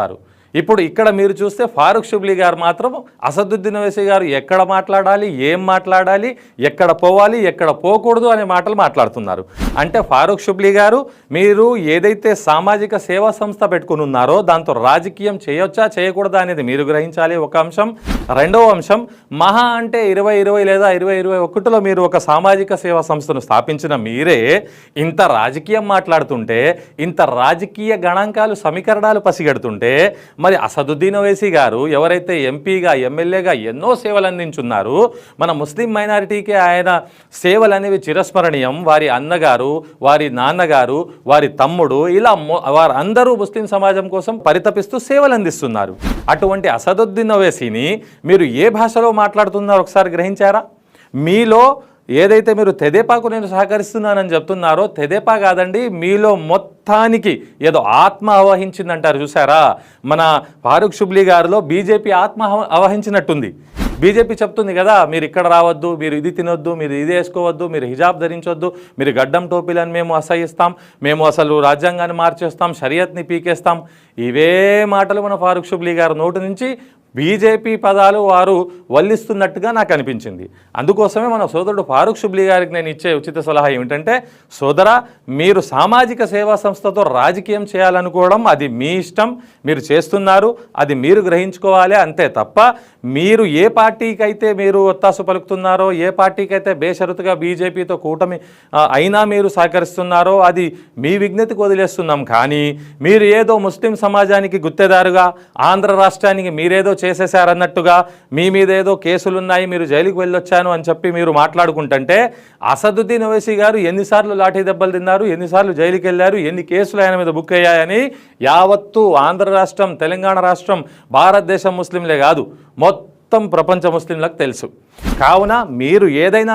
వారు ఇప్పుడు ఇక్కడ మీరు చూస్తే ఫారూక్ షుబ్లీ గారు మాత్రం అసదుద్దీన్ వేసి గారు ఎక్కడ మాట్లాడాలి ఏం మాట్లాడాలి ఎక్కడ పోవాలి ఎక్కడ పోకూడదు అనే మాటలు మాట్లాడుతున్నారు. అంటే ఫారూక్ షుబ్లీ గారు మీరు ఏదైతే సామాజిక సేవా సంస్థ పెట్టుకుని ఉన్నారో దాంతో రాజకీయం చేయొచ్చా చేయకూడదా అనేది మీరు గ్రహించాలి ఒక అంశం. రెండవ అంశం మహా అంటే ఇరవై ఇరవై లేదా ఇరవై ఇరవై ఒకటిలో మీరు ఒక సామాజిక సేవా సంస్థను స్థాపించిన మీరే ఇంత రాజకీయం మాట్లాడుతుంటే ఇంత రాజకీయ గణాంకాలు సమీకరణాలు పసిగడుతుంటే మరి అసదుద్దీన్ ఓవైసీ గారు ఎవరైతే ఎంపీగా ఎమ్మెల్యేగా ఎన్నో సేవలు అందించున్నారు మన ముస్లిం మైనారిటీకి ఆయన సేవలు అనేవి చిరస్మరణీయం. వారి అన్నగారు వారి నాన్నగారు వారి తమ్ముడు ఇలా వారందరూ ముస్లిం సమాజం కోసం పరితపిస్తూ సేవలు అందిస్తున్నారు అటువంటి అసదుద్దీన్ ఓవైసీని మీరు ఏ భాషలో మాట్లాడుతున్నారో ఒకసారి గ్రహించారా? మీలో ఏదైతే మీరు తెదేపాకు నేను సహకరిస్తున్నానని చెప్తున్నారో తెదేపా కాదండి మీలో మొత్తానికి ఏదో ఆత్మ అవహించిందంటారు చూసారా మన ఫారూక్ షుబ్లీ గారిలో బీజేపీ ఆత్మ అవహించినట్టుంది బీజేపీ చెప్తుంది కదా మీరు ఇక్కడ రావద్దు మీరు ఇది తినొద్దు మీరు ఇది వేసుకోవద్దు మీరు హిజాబ్ ధరించొద్దు మీరు గడ్డం టోపీలను మేము అసహిస్తాం మేము అసలు రాజ్యాంగాన్ని మార్చేస్తాం షరియత్ని పీకేస్తాం. ఇవే మాటలు మన ఫారూక్ షుబ్లీ గారి నోటి నుంచి బీజేపీ పదాలు వారు వల్లిస్తున్నట్టుగా నాకు అనిపించింది. అందుకోసమే మన సోదరుడు ఫారూక్ షుబ్లీ గారికి నేను ఇచ్చే ఉచిత సలహా ఏమిటంటే సోదరా మీరు సామాజిక సేవా సంస్థతో రాజకీయం చేయాలనుకోవడం అది మీ ఇష్టం మీరు చేస్తున్నారు అది మీరు గ్రహించుకోవాలి అంతే తప్ప మీరు ఏ పార్టీకైతే మీరు ఒత్తాసు పలుకుతున్నారో ఏ పార్టీకైతే బేషరతుగా బీజేపీతో కూటమి అయినా మీరు సహకరిస్తున్నారో అది మీ విజ్ఞతకు వదిలేస్తున్నాం. కానీ మీరు ఏదో ముస్లిం సమాజానికి గుత్తేదారుగా ఆంధ్ర రాష్ట్రానికి మీరేదో చేసేశారన్నట్టుగా మీ మీద ఏదో కేసులున్నాయి మీరు జైలుకి వెళ్ళొచ్చాను అని చెప్పి మీరు మాట్లాడుకుంటుంటే అసదుద్దీన్ ఓవైసీ గారు ఎన్నిసార్లు లాఠీ దెబ్బలు తిన్నారు ఎన్నిసార్లు జైలుకి వెళ్ళారు ఎన్ని కేసులు ఆయన మీద బుక్ అయ్యాయని యావత్తు ఆంధ్ర రాష్ట్రం తెలంగాణ రాష్ట్రం భారతదేశం ముస్లింలే కాదు మొత్తం ప్రపంచ ముస్లింలకు తెలుసు. కావున మీరు ఏదైనా